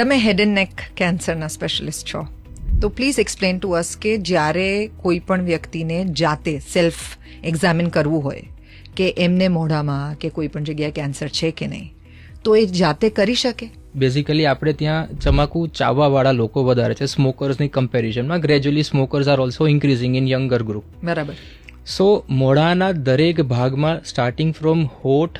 તમે હેડ એન્ડ નેક કેન્સરના સ્પેશિયલિસ્ટ છો તો પ્લીઝ એક્સપ્લેન ટુ અસ કે જ્યારે કોઈ પણ વ્યક્તિને જાતે સેલ્ફ એક્ઝામિન કરવું હોય કે એમને મોઢામાં કે કોઈ પણ જગ્યાએ કેન્સર છે કે નહીં તો એ જાતે કરી શકે બેઝિકલી આપણે ત્યાં તમાકુ ચાવવાવાળા લોકો વધારે છે સ્મોકર્સની કમ્પેરિઝનમાં gradually smokers are also increasing in younger group બરાબર સો મોઢાના દરેક ભાગમાં સ્ટાર્ટિંગ ફ્રોમ હોઠ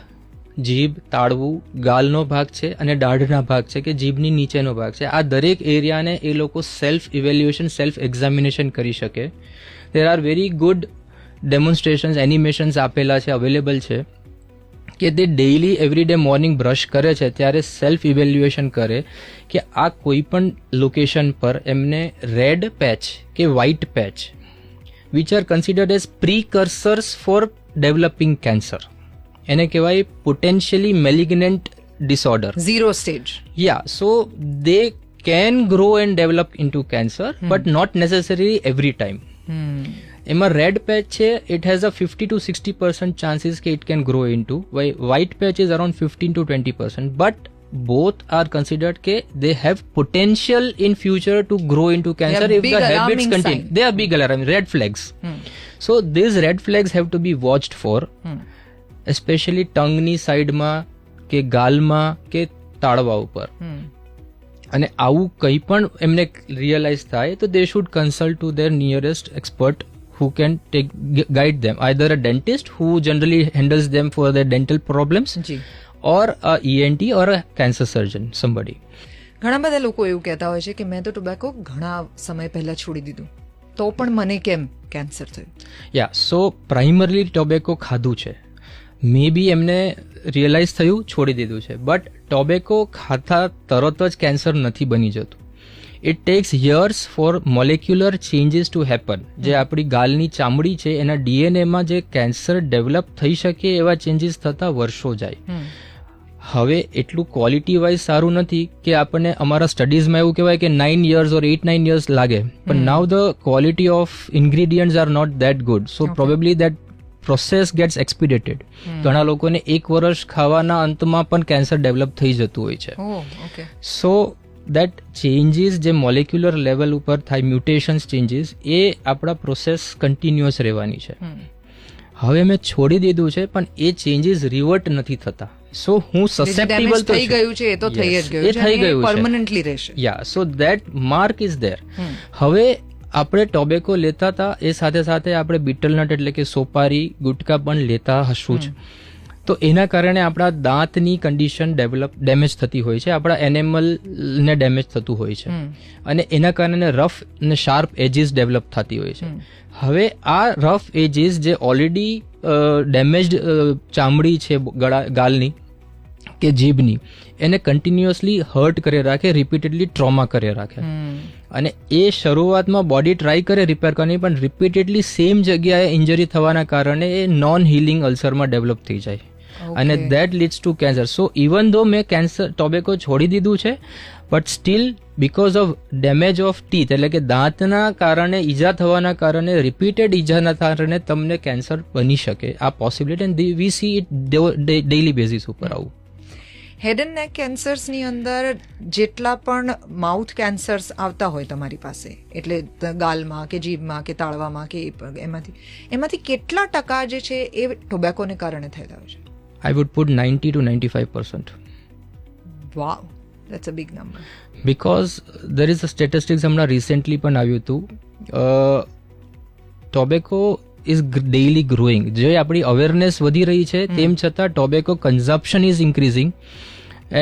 જીભ તાળવું ગાલનો ભાગ છે અને દાઢના ભાગ છે કે જીભની નીચેનો ભાગ છે આ દરેક એરિયાને એ લોકો સેલ્ફ ઇવેલ્યુએશન સેલ્ફ એક્ઝામિનેશન કરી શકે there are very good demonstrations animations આપેલા છે અવેલેબલ છે કે તે daily every day morning brush કરે છે ત્યારે સેલ્ફ ઇવેલ્યુએશન કરે કે આ કોઈ પણ લોકેશન પર એમને રેડ પેચ કે white patch which are considered as precursors for developing cancer એને કહેવાય potentially malignant disorder zero stage yeah so they can grow and develop cancer cancer but not necessary every time એમાં red patch છે it has a fifty to sixty percent chances કે it can grow into white patch is around fifteen to twenty percent but both are considered ke they have potential in future to grow into cancer if the habits continue they are big alarming red flags hmm. so these red flags have to be watched for hmm. Especially ટંગની સાઈડમાં કે ગાલમાં કે તાળવા ઉપર અને આવું કંઈ પણ એમને રિયલાઇઝ થાય તો they should consult to their nearest expert who can take guide them either a dentist who generally handles them for their dental problems જી or a ENT or a cancer surgeon somebody ઘણા બધા લોકો એવું કહેતા હોય છે કે મેં તો ટોબેકો ઘણા સમય પહેલા છોડી દીધું તો પણ મને કેમ કેન્સર થયું યા સો પ્રાઇમરલી ટોબેકો ખાધું છે મે બી એમને રિયલાઇઝ થયું છોડી દીધું છે બટ ટોબેકો ખાતા તરત જ કેન્સર નથી બની જતું it takes years for molecular changes to happen જે આપણી ગાલની ચામડી છે એના ડીએનએમાં જે કેન્સર ડેવલપ થઈ શકે એવા ચેન્જીસ થતાં વર્ષો જાય હવે એટલું ક્વોલિટી વાઇઝ સારું નથી કે આપણને અમારા સ્ટડીઝમાં એવું કહેવાય કે nine years or eight nine years લાગે પણ now the quality of ingredients are not that good so probably that process gets expedited ઘણા લોકોને એક વર્ષ ખાવાના અંતમાં પણ કેન્સર ડેવલપ થઈ જતું હોય છે સો દેટ ચેન્જીસ જે મોલેક્યુલર લેવલ ઉપર થાય મ્યુટેશન્સ ચેન્જીસ એ આપણા પ્રોસેસ કન્ટિન્યુઅસ રહેવાની છે હવે મેં છોડી દીધું છે પણ એ ચેન્જીસ રિવર્ટ નથી થતા સો હું સસેપ્ટેબલ તો થઈ ગયું છે એ તો થઈ જ ગયું છે એ થઈ ગયું છે પરમનન્ટલી રહેશે yeah so that mark is there હવે આપણે ટોબેકો લેતા હતા એ સાથે સાથે આપણે બીટલનટ એટલે કે સોપારી ગુટકા પણ લેતા હશું જ તો એના કારણે આપણા દાંતની કન્ડિશન ડેવલપ ડેમેજ થતી હોય છે આપણા એનિમલને ડેમેજ થતું હોય છે અને એના કારણે રફ અને શાર્પ એજીસ ડેવલપ થતી હોય છે હવે આ રફ એજીસ જે ઓલરેડી ડેમેજ ચામડી છે ગળા ગાલની કે જીભની એને કન્ટિન્યુઅસલી હર્ટ કરી રાખે રિપીટેડલી ટ્રોમા કરી રાખે અને એ શરૂઆતમાં બોડી ટ્રાય કરે રિપેર કરવાની પણ રિપીટેડલી સેમ જગ્યાએ ઇન્જરી થવાના કારણે એ નોન હિલિંગ અલ્સરમાં ડેવલપ થઈ જાય અને that leads to cancer so even though મેં કેન્સર ટોબેકો છોડી દીધું છે but still because of damage of teeth એટલે કે દાંતના કારણે ઈજા થવાના કારણે રિપીટેડ ઈજાના કારણે તમને કેન્સર બની શકે આ possibility and we see it daily basis ઉપર આવું હેડ એન્ડ નેક કેન્સર્સની અંદર જેટલા પણ માઉથ કેન્સર્સ આવતા હોય તમારી પાસે એટલે ગાલમાં કે જીભમાં કે તાળવામાં કે એમાંથી એમાંથી કેટલા ટકા જે છે એ ટોબેકોને કારણે થયેલા હોય છે I would put 90 to 95 percent. Wow, that's a big number. Because there is a statistics હમણાં recently પણ આવ્યું હતું ટોબેકો ઇઝ ડેઇલી ગ્રોઈંગ જે આપણી અવેરનેસ વધી રહી છે તેમ છતાં tobacco consumption is increasing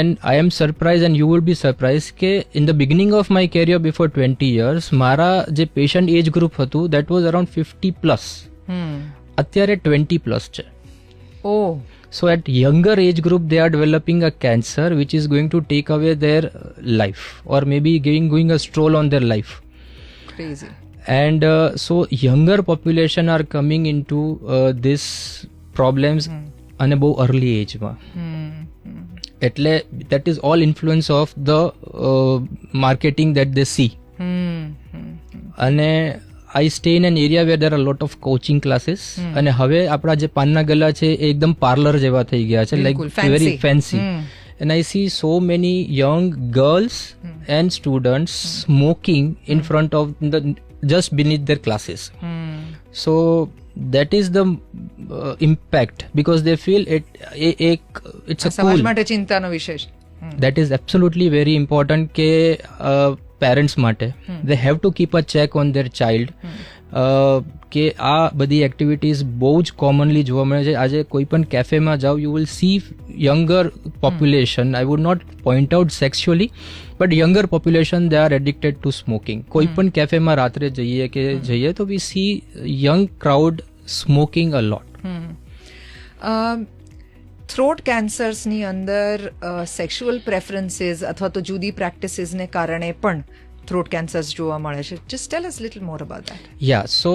and I am surprise and you would be surprise કે in the beginning of my career before twenty years મારા જે પેશન્ટ એજ ગ્રુપ હતું that was around fifty plus અત્યારે ટ્વેન્ટી પ્લસ છે oh So at younger age group, they are developing a cancer which is going to take away their life or maybe giving going a stroll on their life. Crazy. And uh, so younger population are coming into uh, this problems mm. અને બહુ early એજમાં એટલે that is all influence of the marketing that they see અને I stay in an area where there are lot of coaching classes અને હવે આપણા જે પાનના ગલા છે એ એકદમ પાર્લર જેવા થઈ ગયા છે like very fancy and I see so many young girls and student smoking in front of the just beneath their classes so that is the impact because they feel it a એક it's a માટે ચિંતાનો વિષય that is absolutely very important કે uh, parents માટે they have to keep a check on their child કે આ બધી activities બહુ જ કોમનલી જોવા મળે છે આજે કોઈ પણ કેફેમાં જાઓ you will see younger population I would not point out sexually but younger population they are addicted to smoking કોઈ પણ કેફેમાં રાત્રે જઈએ કે જઈએ તો we see young crowd smoking a lot throat કેન્સર્સની અંદર સેક્સ્યુઅલ પ્રેફરન્સીસ અથવા તો જુદી પ્રેક્ટિસીસને કારણે પણ થ્રોટ કેન્સર્સ જોવા મળે છે just tell us little more about that yeah so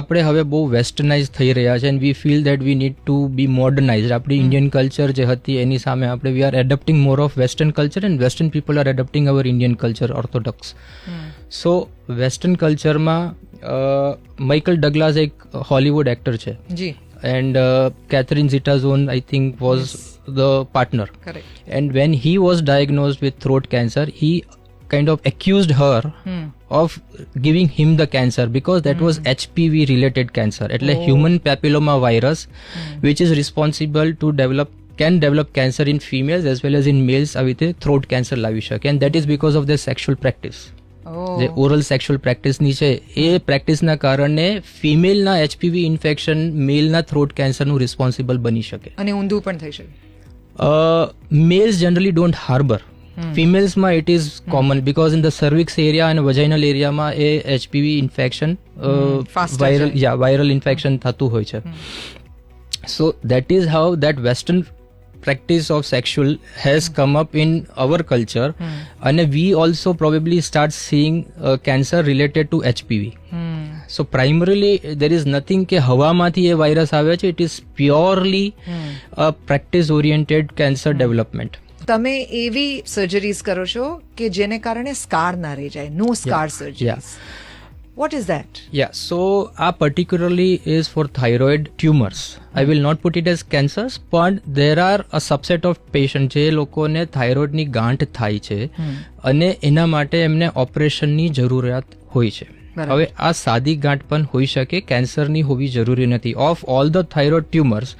આપણે હવે બહુ વેસ્ટર્નાઇઝ થઈ રહ્યા છે and we feel that we need to be modernise આપણી ઇન્ડિયન કલ્ચર જે હતી એની સામે આપણે we are adapting more of western culture and western people are adapting our Indian culture orthodox so western કલ્ચરમાં માઇકલ ડગલાઝ એક Hollywood actor છે જી and uh, Catherine Zeta-Zone, I think, was yes. the partner. Correct. And when he was diagnosed with throat cancer, he kind of accused her hmm. of giving him the cancer because that hmm. was HPV related cancer, એટલે oh. human papilloma virus, hmm. which is responsible to develop can develop cancer in females as well as in males with throat cancer લાવી શકે and that is because of their sexual practice. જે oral sexual પ્રેક્ટિસની છે એ પ્રેક્ટિસના કારણે ફિમેલના HPV infection મેલના થ્રોટ કેન્સરનું રિસ્પોન્સિબલ બની શકે અને ઊંધું પણ થઈ શકે મેલ્સ જનરલી ડોન્ટ હાર્બર ફિમેલ્સમાં it is common because in the cervix area અને વજાઇનલ એરિયામાં એ HPV infection viral yeah viral infection થતું હોય છે so that is how that western practice of sexual has come up in our culture mm. and we also probably start seeing uh, cancer related to hpv mm. so primarily there is nothing કે હવામાંથી એ virus આવે છે it is purely a practice oriented cancer development તમે એવી surgeries કરો છો કે જેને કારણે સ્કાર ના રહી જાય no scar surgery What is that? Yeah, so uh, particularly is for thyroid tumors. I will not put it as cancers, but there are a subset of patient જે લોકોને થાઇરોઇડની ગાંઠ થાય છે અને એના માટે એમને ઓપરેશનની જરૂરિયાત હોય છે હવે આ સાદી ગાંઠ પણ હોઈ શકે કેન્સરની હોવી જરૂરી નથી of all the thyroid tumours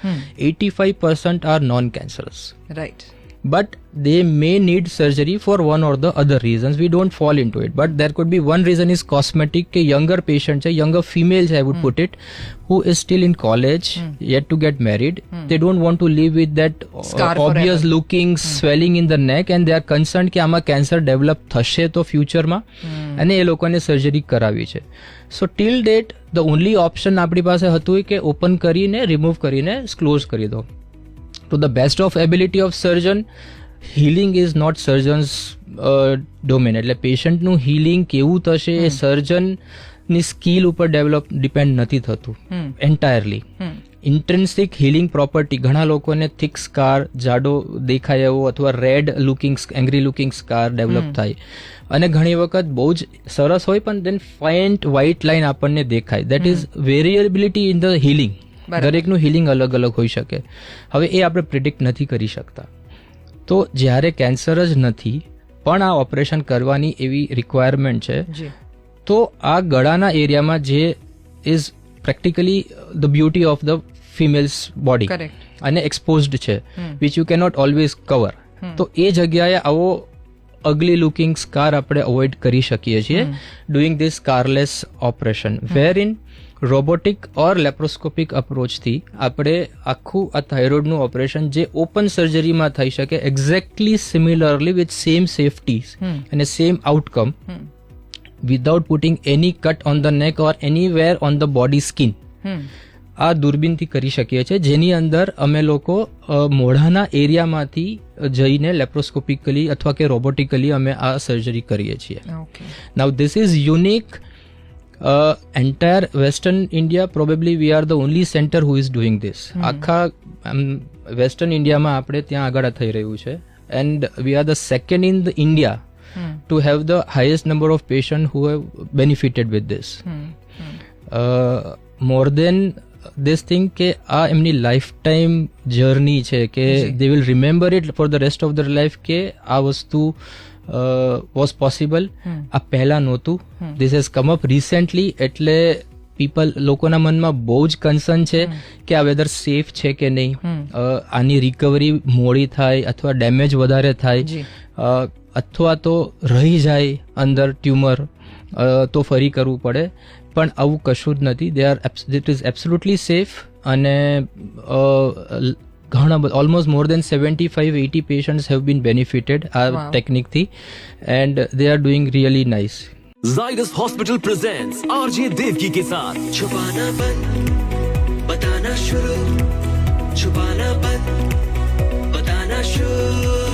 eighty five percent are non cancerous right but they may need surgery for one or the other reasons we don't fall into it but there could be one reason is cosmetic a younger patient a younger females i would mm. put it who is still in college mm. yet to get married mm. they don't want to live with that Scar uh, obvious forever. looking swelling in the neck and they are concerned કે આમાં cancer develop થશે તો ફ્યુચરમાં અને એ લોકોને surgery કરાવી છે so till date the only option આપણી પાસે હતું કે ઓપન કરીને રિમૂવ કરીને ક્લોઝ કરી દો to the best of ability of surgeon healing is not surgeon's domain એટલે પેશન્ટનું હિલિંગ કેવું થશે એ સર્જનની સ્કિલ ઉપર ડેવલપ ડિપેન્ડ નથી થતું એન્ટાયરલી ઇન્ટ્રેન્સિક હિલિંગ પ્રોપર્ટી ઘણા લોકોને થિક સ્કાર જાડો દેખાય એવો અથવા red looking angry looking scar develop થાય અને ઘણી વખત બહુ જ સરસ હોય પણ દેન ફાઇન્ટ વ્હાઇટ લાઇન આપણને દેખાય that is variability in the healing દરેકનું હિલિંગ અલગ અલગ હોઈ શકે હવે એ આપણે પ્રિડિક્ટ નથી કરી શકતા તો જ્યારે કેન્સર જ નથી પણ આ ઓપરેશન કરવાની એવી રિક્વાયરમેન્ટ છે તો આ ગળાના એરિયામાં જે is practically the beauty of the females body અને એક્સપોઝડ છે which you cannot always cover તો એ જગ્યાએ આવો અગલી લુકિંગ સ્કાર આપણે અવોઇડ કરી શકીએ છીએ doing this scarless operation where in robotic or laparoscopic અપ્રોચથી આપણે આખું આ થાઇરોઇડનું ઓપરેશન જે ઓપન સર્જરીમાં થઈ શકે exactly similarly with same safety અને same outcome without putting any cut on the neck or anywhere on the body skin આ દૂરબીનથી કરી શકીએ છીએ જેની અંદર અમે લોકો મોઢાના એરિયામાંથી જઈને લેપ્રોસ્કોપિકલી અથવા કે રોબોટિકલી અમે આ સર્જરી કરીએ છીએ now this is unique entire western India probably we are the only centre center who is this આખા વેસ્ટર્ન ઇન્ડિયામાં આપણે ત્યાં આગળ થઈ રહ્યું છે and we are the second in the India to have the highest number of patient who have benefited with this more than this thing કે આ એમની લાઈફ ટાઈમ જર્ની છે કે they will remember it for the rest of ધર life કે આ વસ્તુ was uh, possible આ પહેલા નહોતું this has come up recently એટલે પીપલ લોકોના મનમાં બહુ જ કન્સર્ન છે કે આ વેધર સેફ છે કે નહીં આની રિકવરી મોડી થાય અથવા ડેમેજ વધારે થાય અથવા તો રહી જાય અંદર ટ્યુમર તો ફરી કરવું પડે પણ આવું કશું જ નથી they are it is absolutely safe અને Almost more than 75-80 patients have been benefited. Have been benefited આ ટેકનિકથી and they are doing Hospital presents RJ Devki ke